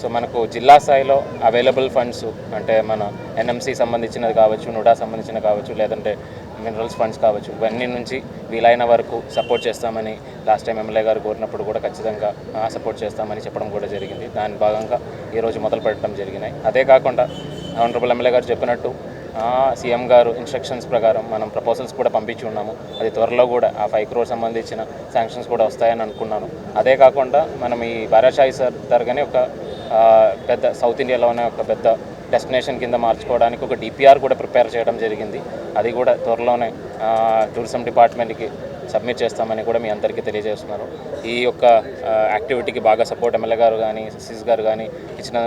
So మనకు జిల్లా స్థాయిలో అవైలబుల్ ఫండ్స్ అంటే మన ఎన్ఎంసీ సంబంధించినది కావచ్చు నుడా సంబంధించినది కావచ్చు లేదంటే మినరల్స్ ఫండ్స్ కావచ్చు ఇవన్నీ నుంచి వీలైన వరకు సపోర్ట్ చేస్తామని లాస్ట్ టైం ఎమ్మెల్యే గారు కోరినప్పుడు కూడా ఖచ్చితంగా సపోర్ట్ చేస్తామని చెప్పడం కూడా జరిగింది. దాని భాగంగా ఈరోజు మొదలు పెట్టడం జరిగినాయి. అదే కాకుండా ఆనరబుల్ ఎమ్మెల్యే గారు చెప్పినట్టు సీఎం గారు ఇన్స్ట్రక్షన్స్ ప్రకారం మనం ప్రపోజల్స్ కూడా పంపించి ఉన్నాము. అది త్వరలో కూడా ఆ ఫైవ్ క్రోర్ సంబంధించిన శాంక్షన్స్ కూడా వస్తాయని అనుకున్నాను. అదే కాకుండా మనం ఈ బారాషాయి సార్ తరగానే ఒక పెద్ద సౌత్ ఇండియాలోనే ఒక పెద్ద డెస్టినేషన్ కింద మార్చుకోవడానికి ఒక డిపిఆర్ కూడా ప్రిపేర్ చేయడం జరిగింది. అది కూడా త్వరలోనే టూరిజం డిపార్ట్మెంట్కి సబ్మిట్ చేస్తామని కూడా మీ అందరికీ తెలియజేస్తున్నారు. ఈ యొక్క యాక్టివిటీకి బాగా సపోర్ట్ ఎమ్మెల్యే గారు కానీ సిస్ గారు కానీ ఇచ్చిన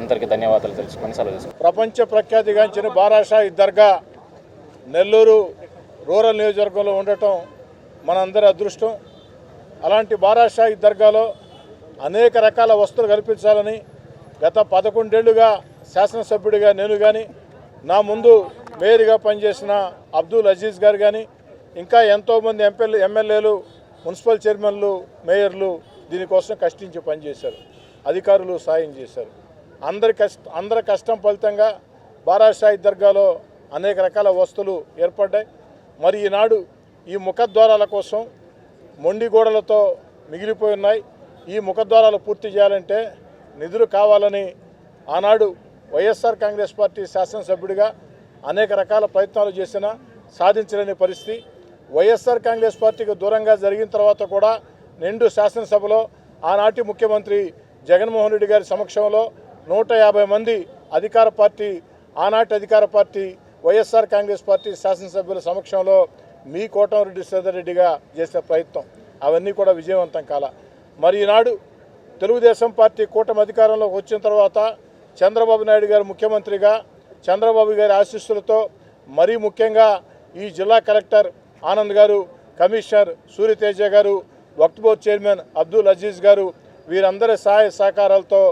అందరికీ ధన్యవాదాలు తెలుసుకొని సెలవు తీసుకుంటాను. ప్రపంచ ప్రఖ్యాతిగాంచిన బారాషాహి దర్గా నెల్లూరు రూరల్ నియోజకవర్గంలో ఉండటం మనందరి అదృష్టం. అలాంటి బారాషాహి దర్గాలో అనేక రకాల వస్తువులు కల్పించాలని గత పదకొండేళ్ళుగా శాసనసభ్యుడిగా నేను కానీ నా ముందు మేయర్గా పనిచేసిన అబ్దుల్ అజీజ్ గారు కానీ ఇంకా ఎంతోమంది ఎంపీలు ఎమ్మెల్యేలు మున్సిపల్ చైర్మన్లు మేయర్లు దీనికోసం కష్టించి పనిచేశారు. అధికారులు సాయం చేశారు. అందరి కష్ట అందరి కష్టం ఫలితంగా బారాసాయి దర్గాలో అనేక రకాల వస్తువులు ఏర్పడ్డాయి. మరి ఈనాడు ఈ ముఖద్వారాల కోసం మొండి గోడలతో మిగిలిపోయి ఉన్నాయి. ఈ ముఖద్వారాలు పూర్తి చేయాలంటే నిధులు కావాలని ఆనాడు వైఎస్ఆర్ కాంగ్రెస్ పార్టీ శాసనసభ్యుడిగా అనేక రకాల ప్రయత్నాలు చేసినా సాధించలేని పరిస్థితి. వైఎస్ఆర్ కాంగ్రెస్ పార్టీకి దూరంగా జరిగిన తర్వాత కూడా నిండు శాసనసభలో ఆనాటి ముఖ్యమంత్రి జగన్మోహన్ రెడ్డి గారి సమక్షంలో నూట యాభై మంది అధికార పార్టీ ఆనాటి అధికార పార్టీ వైఎస్ఆర్ కాంగ్రెస్ పార్టీ శాసనసభ్యుల సమక్షంలో మీ కోటంరెడ్డి శ్రీధర్ రెడ్డిగా చేసిన ప్రయత్నం. అవన్నీ కూడా విజయవంతం కాల. మరి ఈనాడు తెలుగుదేశం పార్టీ కూటమి అధికారంలోకి వచ్చిన తర్వాత చంద్రబాబు నాయుడు గారు ముఖ్యమంత్రిగా చంద్రబాబు గారి ఆశీస్సులతో మరీ ముఖ్యంగా ఈ జిల్లా కలెక్టర్ ఆనంద్ గారు కమిషనర్ సూర్యతేజ గారు వక్త్ బోర్డ్ చైర్మన్ అబ్దుల్ అజీజ్ గారు వీరందరి సహాయ సహకారాలతో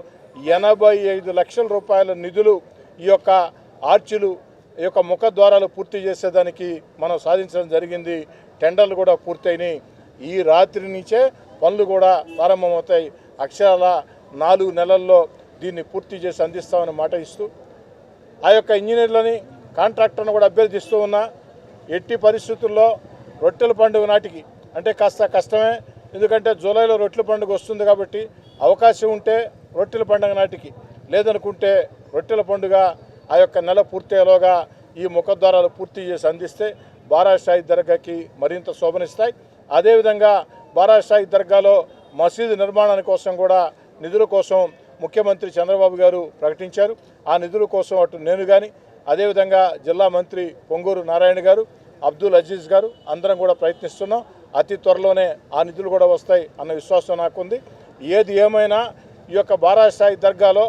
ఎనభై ఐదు లక్షల రూపాయల నిధులు ఈ యొక్క ఆర్చిలు ఈ యొక్క ముఖద్వారాలు పూర్తి చేసేదానికి మనం సాధించడం జరిగింది. టెండర్లు కూడా పూర్తయినాయి. ఈ రాత్రి నుంచే పనులు కూడా ప్రారంభమవుతాయి. అక్షరాల నాలుగు నెలల్లో దీన్ని పూర్తి చేసి అందిస్తామని మాట ఇస్తూ ఆ యొక్క ఇంజనీర్లని కాంట్రాక్టర్ను కూడా అభ్యర్థిస్తూ ఉన్నా ఎట్టి పరిస్థితుల్లో రొట్టెల పండుగ నాటికి అంటే కాస్త కష్టమే ఎందుకంటే జూలైలో రొట్టెల పండుగ వస్తుంది కాబట్టి అవకాశం ఉంటే రొట్టెల పండుగ నాటికి లేదనుకుంటే రొట్టెల పండుగ ఆ యొక్క నెల పూర్తయ్యేలోగా ఈ ముఖద్వారాలు పూర్తి చేసి అందిస్తే బారాషాహి దర్గాకి మరింత శోభనిస్తాయి. అదేవిధంగా బారాషాహి దర్గాలో మసీదు నిర్మాణాని కోసం కూడా నిధుల కోసం ముఖ్యమంత్రి చంద్రబాబు గారు ప్రకటించారు. ఆ నిధుల కోసం అటు నేను కానీ అదేవిధంగా జిల్లా మంత్రి పొంగూరు నారాయణ గారు అబ్దుల్ అజీజ్ గారు అందరం కూడా ప్రయత్నిస్తున్నాం. అతి త్వరలోనే ఆ నిధులు కూడా వస్తాయి అన్న విశ్వాసం నాకుంది. ఏది ఏమైనా ఈ యొక్క బారాసాయి దర్గాలో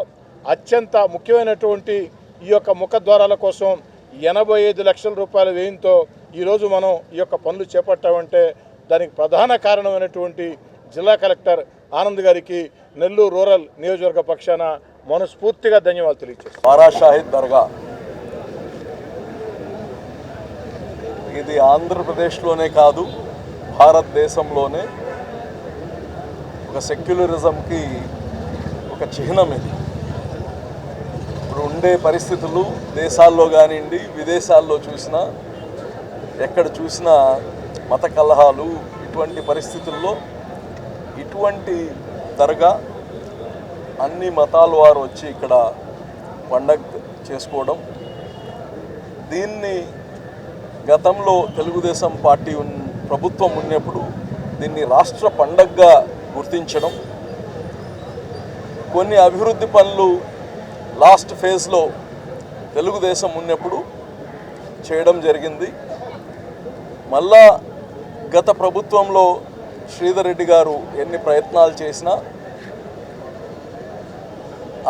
అత్యంత ముఖ్యమైనటువంటి ఈ యొక్క ముఖద్వారాల కోసం ఎనభై ఐదు లక్షల రూపాయల వ్యయంతో ఈరోజు మనం ఈ యొక్క పనులు చేపట్టామంటే దానికి ప్రధాన కారణమైనటువంటి జిల్లా కలెక్టర్ ఆనంద్ గారికి నెల్లూరు రూరల్ నియోజకవర్గ పక్షాన మనస్ఫూర్తిగా ధన్యవాదాలు తెలియజేస్తాను బారా షాహిద్ దర్గా. ఇది ఆంధ్రప్రదేశ్లోనే కాదు భారతదేశంలోనే ఒక సెక్యులరిజంకి ఒక చిహ్నం ఇది. ఇప్పుడు ఉండే పరిస్థితులు దేశాల్లో కానివ్వండి విదేశాల్లో చూసినా ఎక్కడ చూసినా మత కలహాలు ఇటువంటి పరిస్థితుల్లో ఇటువంటి దర్గా అన్ని మతాల వారు వచ్చి ఇక్కడ పండగ చేసుకోవడం. దీన్ని గతంలో తెలుగుదేశం పార్టీ ప్రభుత్వం ఉన్నప్పుడు దీన్ని రాష్ట్ర పండగగా గుర్తించడం. కొన్ని అభివృద్ధి పనులు లాస్ట్ ఫేజ్లో తెలుగుదేశం ఉన్నప్పుడు చేయడం జరిగింది. మళ్ళా గత ప్రభుత్వంలో శ్రీధర్ రెడ్డి గారు ఎన్ని ప్రయత్నాలు చేసినా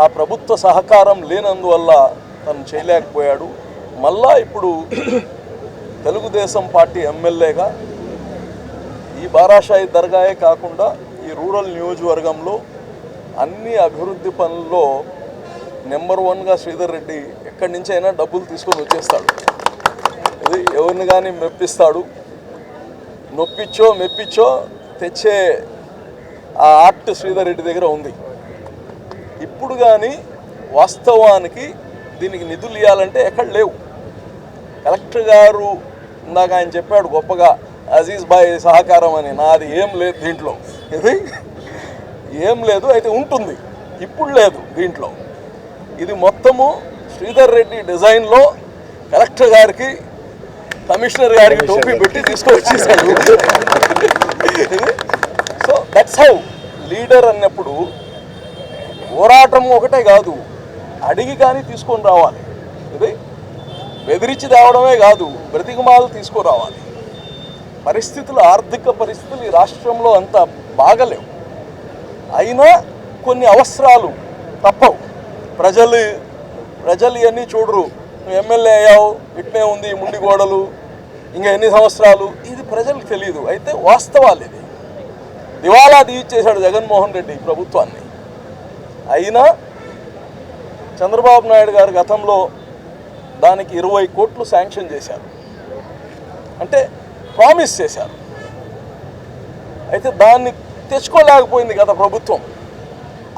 ఆ ప్రభుత్వ సహకారం లేనందువల్ల తను చేయలేకపోయాడు. మళ్ళా ఇప్పుడు తెలుగుదేశం పార్టీ ఎమ్మెల్యేగా ఈ బారాషాయి దర్గాయే కాకుండా ఈ రూరల్ నియోజకవర్గంలో అన్ని అభివృద్ధి పనుల్లో నెంబర్ వన్గా శ్రీధర్ రెడ్డి ఎక్కడి నుంచి అయినా డబ్బులు తీసుకొని వచ్చేస్తాడు. ఇది ఎవరిని కానీ మెప్పిస్తాడు. నొప్పిచ్చో మెప్పిచ్చో తెచ్చే ఆ ఆర్ట్ శ్రీధర్ రెడ్డి దగ్గర ఉంది. ఇప్పుడు కానీ వాస్తవానికి దీనికి నిధులు ఇవ్వాలంటే ఎక్కడ లేవు. కలెక్టర్ గారు ఇందాక ఆయన చెప్పాడు గొప్పగా అజీజ్ బాయ్ సహకారం అని. నాది ఏం లేదు దీంట్లో. ఇది ఏం లేదు అయితే ఉంటుంది. ఇప్పుడు లేదు దీంట్లో. ఇది మొత్తము శ్రీధర్ రెడ్డి డిజైన్లో కలెక్టర్ గారికి కమిషనర్ గారికి టోపీ పెట్టి తీసుకొచ్చేసాడు సో దట్స్ హౌ లీడర్ అన్నప్పుడు పోరాటం ఒకటే కాదు అడిగి కానీ తీసుకొని రావాలి. ఇది బెదిరించి తేవడమే కాదు బ్రతికుమాలు తీసుకురావాలి. పరిస్థితులు ఆర్థిక పరిస్థితులు ఈ రాష్ట్రంలో అంత బాగలేవు. అయినా కొన్ని అవసరాలు తప్పవు. ప్రజలు ప్రజలు ఇవన్నీ చూడరు. నువ్వు ఎమ్మెల్యే అయ్యావు ఇట్నే ఉంది ముండి గోడలు ఇంకా ఎన్ని సంవత్సరాలు? ఇది ప్రజలకు తెలియదు అయితే వాస్తవాలు ఇది. దివాలా తీయించేశాడు జగన్మోహన్ రెడ్డి ఈ ప్రభుత్వాన్ని. అయినా చంద్రబాబు నాయుడు గారు గతంలో దానికి ఇరవై కోట్లు శాంక్షన్ చేశారు. అంటే ప్రామిస్ చేశారు. అయితే దాన్ని తెచ్చుకోలేకపోయింది గత ప్రభుత్వం.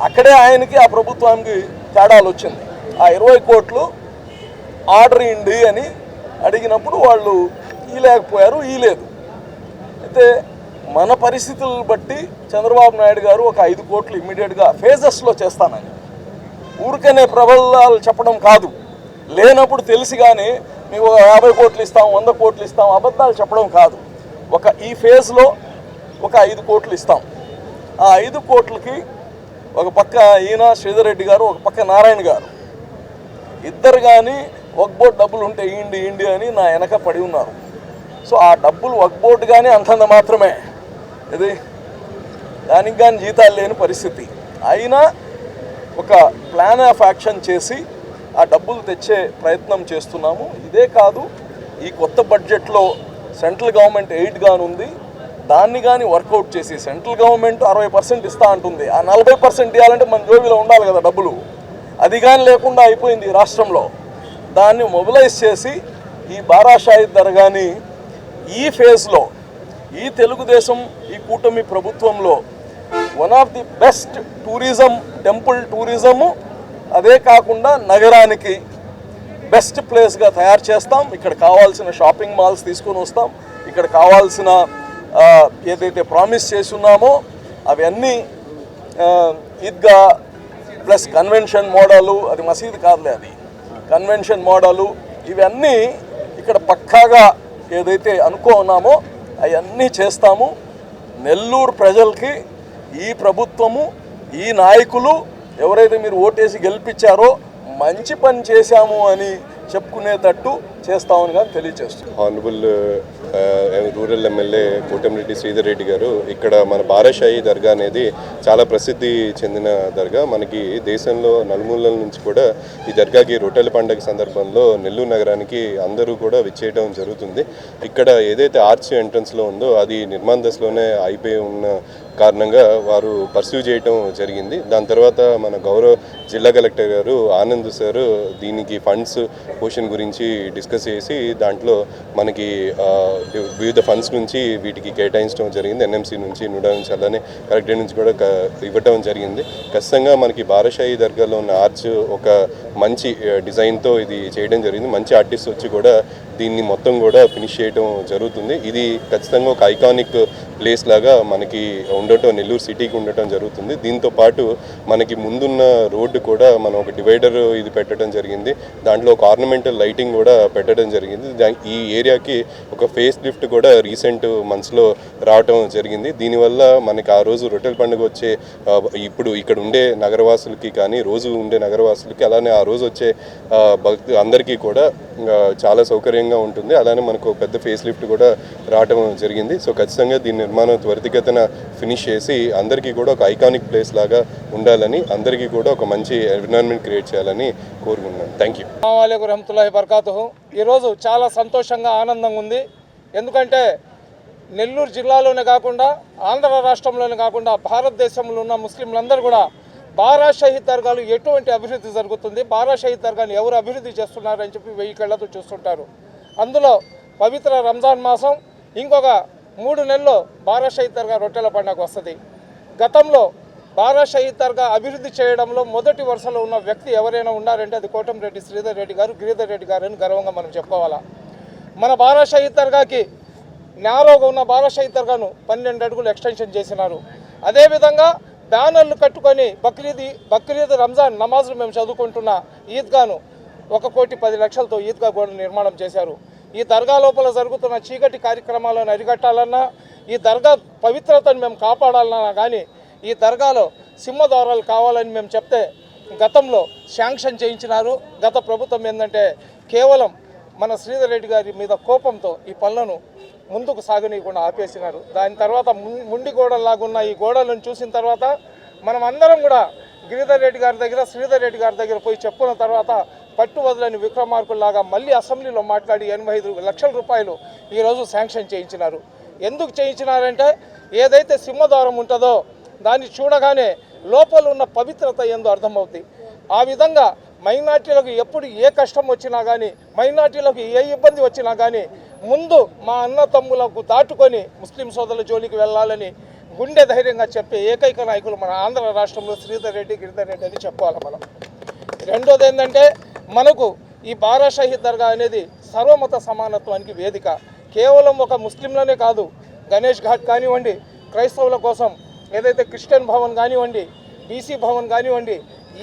అక్కడే ఆయనకి ఆ ప్రభుత్వానికి తేడాలు వచ్చింది. ఆ ఇరవై కోట్లు ఆర్డర్ ఇండి అని అడిగినప్పుడు వాళ్ళు ఈలేకపోయారు ఈలేదు అయితే మన పరిస్థితులను బట్టి చంద్రబాబు నాయుడు గారు ఒక ఐదు కోట్లు ఇమ్మీడియట్గా ఫేజెస్లో చేస్తానని. ఊరికనే ప్రబలాలు చెప్పడం కాదు. లేనప్పుడు తెలిసి కానీ మేము ఒక యాభై కోట్లు ఇస్తాం వంద కోట్లు ఇస్తాం అబద్ధాలు చెప్పడం కాదు. ఒక ఈ ఫేజ్లో ఒక ఐదు కోట్లు ఇస్తాం. ఆ ఐదు కోట్లకి ఒక పక్క ఈయన శ్రీధర్ రెడ్డి గారు ఒక పక్క నారాయణ గారు. ఇద్దరు కానీ వక్బోర్డ్ డబ్బులు ఉంటే ఇండి ఇండి అని నా వెనక పడి ఉన్నారు. సో ఆ డబ్బులు వక్బోర్డు కానీ అంతంత మాత్రమే. ఇది దానికి కానీ జీతాలు లేని పరిస్థితి. అయినా ఒక ప్లాన్ ఆఫ్ యాక్షన్ చేసి ఆ డబ్బులు తెచ్చే ప్రయత్నం చేస్తున్నాము. ఇదే కాదు ఈ కొత్త బడ్జెట్లో సెంట్రల్ గవర్నమెంట్ ఎయిడ్ గాను ఉంది దాన్ని కానీ వర్కౌట్ చేసి సెంట్రల్ గవర్నమెంట్ అరవై పర్సెంట్ ఇస్తా అంటుంది. ఆ నలభై పర్సెంట్ ఇవ్వాలంటే మన జోబీలో ఉండాలి కదా డబ్బులు. అది కానీ లేకుండా అయిపోయింది ఈ రాష్ట్రంలో. దాన్ని మొబిలైజ్ చేసి ఈ బారాషాయి కానీ ఈ ఫేజ్లో ఈ తెలుగుదేశం ఈ కూటమి ప్రభుత్వంలో one of the best tourism temple tourism అదే కాకుండా నగరానికి బెస్ట్ ప్లేస్గా తయారు చేస్తాం. ఇక్కడ కావాల్సిన షాపింగ్ మాల్స్ తీసుకొని వస్తాం. ఇక్కడ కావాల్సిన ఏదైతే ప్రామిస్ చేసి అవన్నీ ఈద్గా ప్లస్ కన్వెన్షన్ మోడలు అది మసీద్ కాదులే అది. కన్వెన్షన్ మోడలు ఇవన్నీ ఇక్కడ పక్కాగా ఏదైతే అనుకున్నామో అవన్నీ చేస్తాము. నెల్లూరు ప్రజలకి ఈ ప్రభుత్వము ఈ నాయకులు ఎవరైతే మీరు ఓటేసి గెలిపించారో మంచి పని చేశాము అని చెప్పుకునేటట్టు చేస్తామని కానీ తెలియజేస్తుంది honourable rural MLA Kotamreddy Sridhar Reddy గారు ఇక్కడ మన బారాషాయి దర్గా అనేది చాలా ప్రసిద్ధి చెందిన దర్గా. మనకి దేశంలో నలుమూలల నుంచి కూడా ఈ దర్గాకి రొట్టెల పండుగ సందర్భంలో నెల్లూరు నగరానికి అందరూ కూడా విచ్చేయడం జరుగుతుంది. ఇక్కడ ఏదైతే ఆర్చ్ ఎంట్రన్స్లో ఉందో అది నిర్మాణ దశలోనే అయిపోయి ఉన్న కారణంగా వారు పర్సూ చేయటం జరిగింది. దాని తర్వాత మన గౌరవ జిల్లా కలెక్టర్ గారు ఆనంద్ సార్ దీనికి ఫండ్స్ పోషన్ గురించి డిస్కస్ చేసి దాంట్లో మనకి వివిధ ఫండ్స్ నుంచి వీటికి కేటాయించడం జరిగింది. ఎన్ఎంసీ నుంచి నూడా నుంచి అలానే కలెక్టరేట్ నుంచి కూడా ఇవ్వటం జరిగింది. ఖచ్చితంగా మనకి బారషాయి దర్గాలో ఉన్న ఆర్చ్ ఒక మంచి డిజైన్తో ఇది చేయడం జరిగింది. మంచి ఆర్టిస్ట్ వచ్చి కూడా దీన్ని మొత్తం కూడా ఫినిష్ చేయడం జరుగుతుంది. ఇది ఖచ్చితంగా ఒక ఐకానిక్ ప్లేస్ లాగా మనకి ఉండటం నెల్లూరు సిటీకి ఉండటం జరుగుతుంది. దీంతో పాటు మనకి ముందున్న రోడ్డు కూడా మనం ఒక డివైడర్ ఇది పెట్టడం జరిగింది. దాంట్లో ఒక ఆర్నమెంటల్ లైటింగ్ కూడా పెట్టడం జరిగింది. ఈ ఏరియాకి ఒక ఫేస్ లిఫ్ట్ కూడా రీసెంట్ మంత్స్లో రావటం జరిగింది. దీనివల్ల మనకి ఆ రోజు రొట్టెల పండుగ వచ్చే ఇప్పుడు ఇక్కడ ఉండే నగరవాసులకి కానీ రోజు ఉండే నగరవాసులకి అలానే ఆ రోజు వచ్చే భక్తి అందరికీ కూడా చాలా సౌకర్యంగా ఉంటుంది. అలానే మనకు పెద్ద ఫేస్ లిఫ్ట్ కూడా రావటం జరిగింది. సో ఖచ్చితంగా దీని నిర్మాణం త్వరితగతిన ఫినిష్ చేసి అందరికీ కూడా ఒక ఐకానిక్ ప్లేస్ లాగా ఉండాలని అందరికీ కూడా ఒక మంచి ఎన్విరాన్మెంట్ క్రియేట్ చేయాలని కోరుకుంటున్నాను థ్యాంక్ యూ. అస్సలాము రహమతుల్లాహి బర్కాతు ఈరోజు చాలా సంతోషంగా ఆనందంగా ఉంది. ఎందుకంటే నెల్లూరు జిల్లాలోనే కాకుండా ఆంధ్ర రాష్ట్రంలోనే కాకుండా భారతదేశంలో ఉన్న ముస్లింలందరూ కూడా బారా షహీద్ దర్గాలు ఎటువంటి అభివృద్ధి జరుగుతుంది? బారా షహీద్ దర్గాని ఎవరు అభివృద్ధి చేస్తున్నారని చెప్పి వెయ్యి కళ్ళతో చూస్తుంటారు. అందులో పవిత్ర రంజాన్ మాసం ఇంకొక మూడు నెలల్లో బారా షహీద్ దర్గా రొట్టెల పండుగ వస్తుంది. గతంలో బారా షహీద్ దర్గా అభివృద్ధి చేయడంలో మొదటి వరుసలో ఉన్న వ్యక్తి ఎవరైనా ఉన్నారంటే అది కోటంరెడ్డి శ్రీధర్ రెడ్డి గారు గిరిధర్ రెడ్డి గారు అని గర్వంగా మనం చెప్పుకోవాలా. మన బారా షహీద్ దర్గాకి నేరోగా ఉన్న బారా షహీద్ దర్గాను పన్నెండు అడుగులు ఎక్స్టెన్షన్ చేసినారు. అదేవిధంగా బ్యానర్లు కట్టుకొని బక్రీద్ బక్రీద్ రంజాన్ నమాజులు మేము చదువుకుంటున్న ఈద్గాను ఒక కోటి పది లక్షలతో ఈద్గా గోడ నిర్మాణం చేశారు. ఈ దర్గా లోపల జరుగుతున్న చీకటి కార్యక్రమాలను అరికట్టాలన్నా ఈ దర్గా పవిత్రతను మేము కాపాడాలన్నా కానీ ఈ దర్గాలో సింహద్వారాలు కావాలని మేము చెప్తే గతంలో శాంక్షన్ చేయించినారు. గత ప్రభుత్వం ఏంటంటే కేవలం మన శ్రీధర్ రెడ్డి గారి మీద కోపంతో ఈ పనులను ముందుకు సాగనీయకుండా ఆపేసినారు. దాని తర్వాత ము- ముండి గోడల్లాగున్న ఈ గోడలను చూసిన తర్వాత మనం అందరం కూడా గిరిధర్ రెడ్డి గారి దగ్గర శ్రీధర్ రెడ్డి గారి దగ్గర పోయి చెప్పుకున్న తర్వాత పట్టు వదలని విక్రమార్కుల్లాగా మళ్ళీ అసెంబ్లీలో మాట్లాడి ఎనభై ఐదు లక్షల రూపాయలు ఈరోజు శాంక్షన్ చేయించినారు. ఎందుకు చేయించినారంటే ఏదైతే సింహద్వారం ఉంటుందో దాన్ని చూడగానే లోపల ఉన్న పవిత్రత ఏందో అర్థమవుతుంది ఆ విధంగా మైనార్టీలకు ఎప్పుడు ఏ కష్టం వచ్చినా కానీ మైనార్టీలకు ఏ ఇబ్బంది వచ్చినా కానీ ముందు మా అన్న తమ్ములకు దాటుకొని ముస్లిం సోదరుల జోలికి వెళ్ళాలని గుండె ధైర్యంగా చెప్పే ఏకైక నాయకులు మన ఆంధ్ర రాష్ట్రంలో శ్రీధర్ రెడ్డి గిరిధర్ రెడ్డి అని చెప్పాలి మనం. రెండోది ఏంటంటే మనకు ఈ బారా షహీద్ దర్గా అనేది సర్వమత సమానత్వానికి వేదిక. కేవలం ఒక ముస్లింలనే కాదు గణేష్ ఘాట్ కానివ్వండి క్రైస్తవుల కోసం ఏదైతే క్రిస్టియన్ భవన్ కానివ్వండి బీసీ భవన్ కానివ్వండి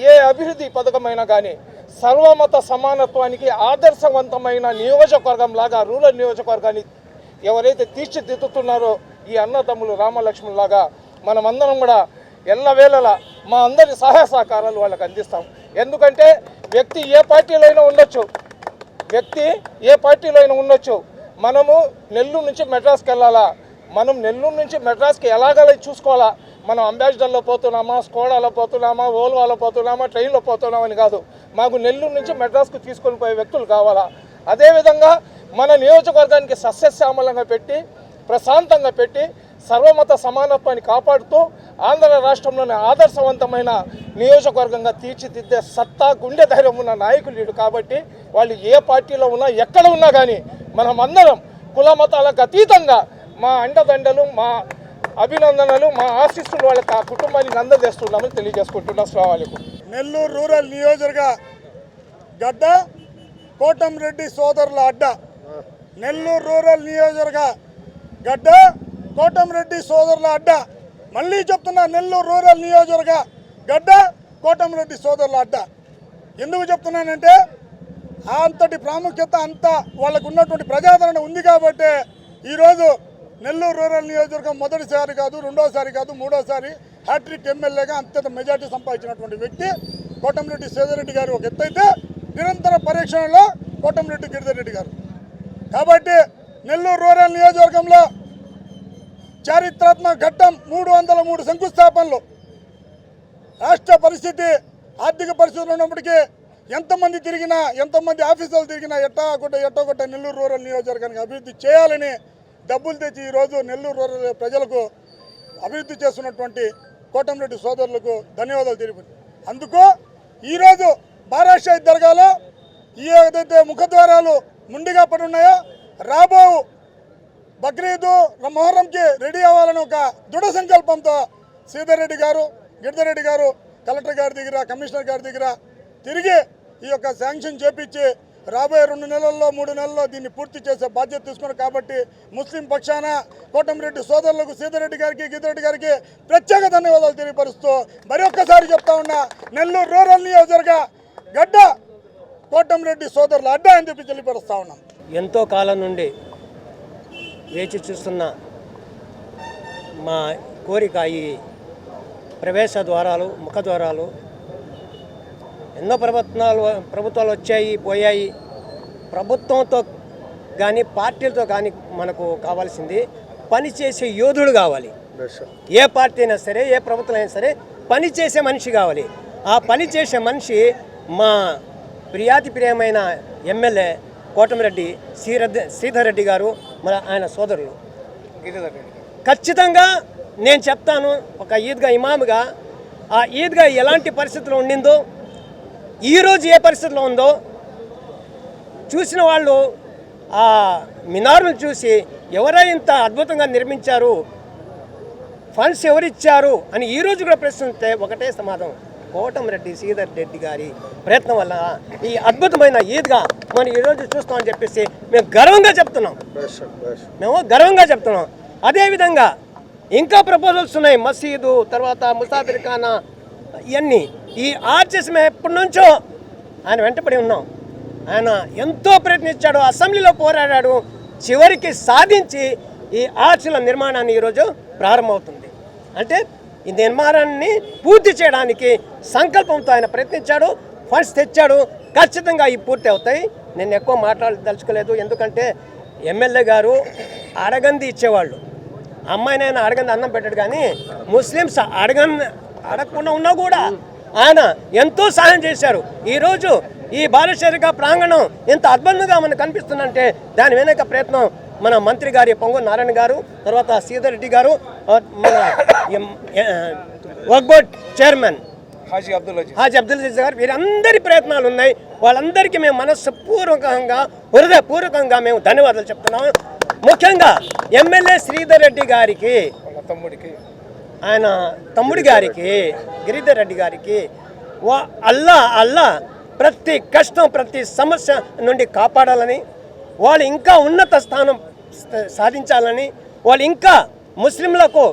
ఏ అభివృద్ధి పథకమైనా కానీ సర్వమత సమానత్వానికి ఆదర్శవంతమైన నియోజకవర్గం లాగా రూరల్ నియోజకవర్గాన్ని ఎవరైతే తీర్చిదిద్దుతున్నారో ఈ అన్నదమ్ములు రామలక్ష్మణులాగా మనమందరం కూడా ఎల్లవేళలా మా అందరి సహాయ సహకారాలు వాళ్ళకి అందిస్తాం. ఎందుకంటే వ్యక్తి ఏ పార్టీలో అయినా ఉండొచ్చు. వ్యక్తి ఏ పార్టీలో అయినా ఉండొచ్చు. మనము నెల్లూరు నుంచి మెడ్రాస్కి వెళ్ళాలా? మనం నెల్లూరు నుంచి మెడ్రాస్కి ఎలాగలా చూసుకోవాలా? మనం అంబాసిడర్లో పోతున్నామా? స్కోడాలో పోతున్నామా? ఓల్వాలో పోతున్నామా? ట్రైన్లో పోతున్నామని కాదు. మాకు నెల్లూరు నుంచి మెడ్రాస్కు తీసుకొని పోయే వ్యక్తులు కావాలా? అదేవిధంగా మన నియోజకవర్గానికి సస్యశ్యామలంగా పెట్టి ప్రశాంతంగా పెట్టి సర్వమత సమానత్వాన్ని కాపాడుతూ ఆంధ్ర రాష్ట్రంలోని ఆదర్శవంతమైన నియోజకవర్గంగా తీర్చిదిద్దే సత్తా గుండె ధైర్యం ఉన్న నాయకులు వీడు కాబట్టి వాళ్ళు ఏ పార్టీలో ఉన్నా ఎక్కడ ఉన్నా కానీ మనం అందరం కుల మతాలకు అతీతంగా మా అండదండలు మా అభినందనలు మా ఆశీస్సులు వాళ్ళకి ఆ కుటుంబానికి అందజేస్తున్నామని తెలియజేసుకుంటున్నా. అస్సలం నెల్లూరు రూరల్ నియోజకవర్గ గడ్డ కోటంరెడ్డి సోదరుల అడ్డ. నెల్లూరు రూరల్ నియోజకవర్గ గడ్డ కోటంరెడ్డి సోదరుల అడ్డ. మళ్ళీ చెప్తున్నా నెల్లూరు రూరల్ నియోజకవర్గ గడ్డ కోటంరెడ్డి సోదరుల అడ్డ. ఎందుకు చెప్తున్నానంటే అంతటి ప్రాముఖ్యత అంతా వాళ్ళకు ఉన్నటువంటి ప్రజాదరణ ఉంది కాబట్టి ఈరోజు నెల్లూరు రూరల్ నియోజకవర్గం మొదటిసారి కాదు రెండోసారి కాదు మూడోసారి హ్యాట్రిక్ ఎమ్మెల్యేగా అత్యంత మెజార్టీ సంపాదించినటువంటి వ్యక్తి కోటంరెడ్డి సేదరెడ్డి గారు ఒక ఎత్తైతే నిరంతర పరీక్షణలో కోటంరెడ్డి గిరిధర్ రెడ్డి గారు. కాబట్టి నెల్లూరు రూరల్ నియోజకవర్గంలో చారిత్రాత్మక ఘట్టం మూడు వందల మూడు శంకుస్థాపనలు. రాష్ట్ర పరిస్థితి ఆర్థిక పరిస్థితులు ఉన్నప్పటికీ ఎంతమంది తిరిగినా ఎంతమంది ఆఫీసులు తిరిగినా ఎట్టా కొట్ట ఎట్టో గుట్ట నెల్లూరు రూరల్ నియోజకవర్గానికి అభివృద్ధి చేయాలని డబ్బులు తెచ్చి ఈరోజు నెల్లూరు రూరల్ ప్రజలకు అభివృద్ధి చేస్తున్నటువంటి కోటంరెడ్డి సోదరులకు ధన్యవాదాలు తెలిపి అందుకు ఈరోజు బారాషాహి దర్గాలో ఈ ఏదైతే ముఖద్వారాలు ముండిగా పడి ఉన్నాయో రాబో బక్రీదు మొహరంకి రెడీ అవ్వాలని ఒక దృఢ సంకల్పంతో శ్రీధర్ రెడ్డి గారు గిరిధర్ రెడ్డి గారు కలెక్టర్ గారి దగ్గర కమిషనర్ గారి దగ్గర తిరిగి ఈ యొక్క శాంక్షన్ చేపించి రాబోయే రెండు నెలల్లో మూడు నెలల్లో దీన్ని పూర్తి చేసే బాధ్యత తీసుకున్నారు. కాబట్టి ముస్లిం పక్షాన కోటమిరెడ్డి సోదరులకు సీతారెడ్డి గారికి గీతారెడ్డి గారికి ప్రత్యేక ధన్యవాదాలు తెలియపరుస్తూ మరి ఒక్కసారి చెప్తా ఉన్నా నెల్లూరు రూరల్ నియోజకవర్గ గడ్డ కోటమిరెడ్డి సోదరులు అడ్డా అని చెప్పి తెలియపరుస్తా ఉన్నాం. ఎంతో కాలం నుండి వేచి చూస్తున్న మా కోరిక ఈ ప్రవేశ ద్వారాలు ముఖద్వారాలు ఎన్నో ప్రభుత్వాలు ప్రభుత్వాలు వచ్చాయి పోయాయి. ప్రభుత్వంతో కానీ పార్టీలతో కానీ మనకు కావాల్సింది పనిచేసే యోధుడు కావాలి. ఏ పార్టీ అయినా సరే ఏ ప్రభుత్వం అయినా సరే పని చేసే మనిషి కావాలి. ఆ పని చేసే మనిషి మా ప్రియాతి ప్రియమైన ఎమ్మెల్యే కోటమిరెడ్డి శ్రీరద్ శ్రీధర్ రెడ్డి గారు మన ఆయన సోదరులు ఖచ్చితంగా నేను చెప్తాను ఒక ఈద్గా ఇమాముగా ఆ ఈద్గా ఎలాంటి పరిస్థితులు ఉండిందో ఈరోజు ఏ పరిస్థితిలో ఉందో చూసిన వాళ్ళు ఆ మినారును చూసి ఎవరై ఇంత అద్భుతంగా నిర్మించారు ఫండ్స్ ఎవరిచ్చారు అని ఈ రోజు కూడా ప్రశ్నిస్తే ఒకటే సమాధానం. కోటమిరెడ్డి శ్రీధర్ రెడ్డి గారి ప్రయత్నం వల్ల ఈ అద్భుతమైన ఈద్గా మనం ఈరోజు చూస్తామని చెప్పేసి మేము గర్వంగా చెప్తున్నాం. మేము గర్వంగా చెప్తున్నాం. అదేవిధంగా ఇంకా ప్రపోజల్స్ ఉన్నాయి. మసీదు తర్వాత ముసాఫిర్ ఖానా ఇవన్నీ. ఈ ఆర్చెస్ మేము ఎప్పటి నుంచో ఆయన వెంటపడి ఉన్నాం. ఆయన ఎంతో ప్రయత్నించాడు. అసెంబ్లీలో పోరాడాడు. చివరికి సాధించి ఈ ఆర్చుల నిర్మాణాన్ని ఈరోజు ప్రారంభమవుతుంది. అంటే ఈ నిర్మాణాన్ని పూర్తి చేయడానికి సంకల్పంతో ఆయన ప్రయత్నించాడు ఫండ్స్ తెచ్చాడు. ఖచ్చితంగా ఈ పూర్తి అవుతాయి. నేను ఎక్కువ మాట్లాడదలుచుకోలేదు. ఎందుకంటే ఎమ్మెల్యే గారు అడగంది ఇచ్చేవాళ్ళు. అమ్మాయినైనా అడగంది అన్నం పెట్టాడు కానీ ముస్లిమ్స్ అడగన్ అడగకుండా ఉన్నా కూడా ఆయన ఎంతో సహాయం చేశారు. ఈరోజు ఈ బాలశరిక ప్రాంగణం ఎంత అద్భుతంగా మనకు కనిపిస్తుందంటే దాని వెనక ప్రయత్నం మన మంత్రి గారి పొంగు నారాయణ గారు తర్వాత శ్రీధర్ రెడ్డి గారు మన వర్క్ బోర్డ్ చైర్మన్ హాజీ అబ్దుల్ హాజీ అబ్దుల్ అజీజ్ గారు వీరందరి ప్రయత్నాలు ఉన్నాయి. వాళ్ళందరికీ మేము మనస్సుపూర్వకంగా హృదయపూర్వకంగా మేము ధన్యవాదాలు చెప్తున్నాం. ముఖ్యంగా ఎమ్మెల్యే శ్రీధర్ రెడ్డి గారికి తమ్ముడికి. ఆయన తమ్ముడి గారికి గిరిధర్ రెడ్డి గారికి వా అల్లా అల్లా ప్రతి కష్టం ప్రతి సమస్య నుండి కాపాడాలని వాళ్ళు ఇంకా ఉన్నత స్థానం సాధించాలని వాళ్ళు ఇంకా ముస్లింలకు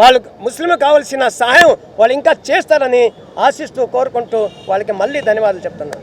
వాళ్ళకు ముస్లింలకు కావాల్సిన సహాయం వాళ్ళు ఇంకా చేస్తారని ఆశిస్తూ కోరుకుంటూ వాళ్ళకి మళ్ళీ ధన్యవాదాలు చెప్తున్నాను.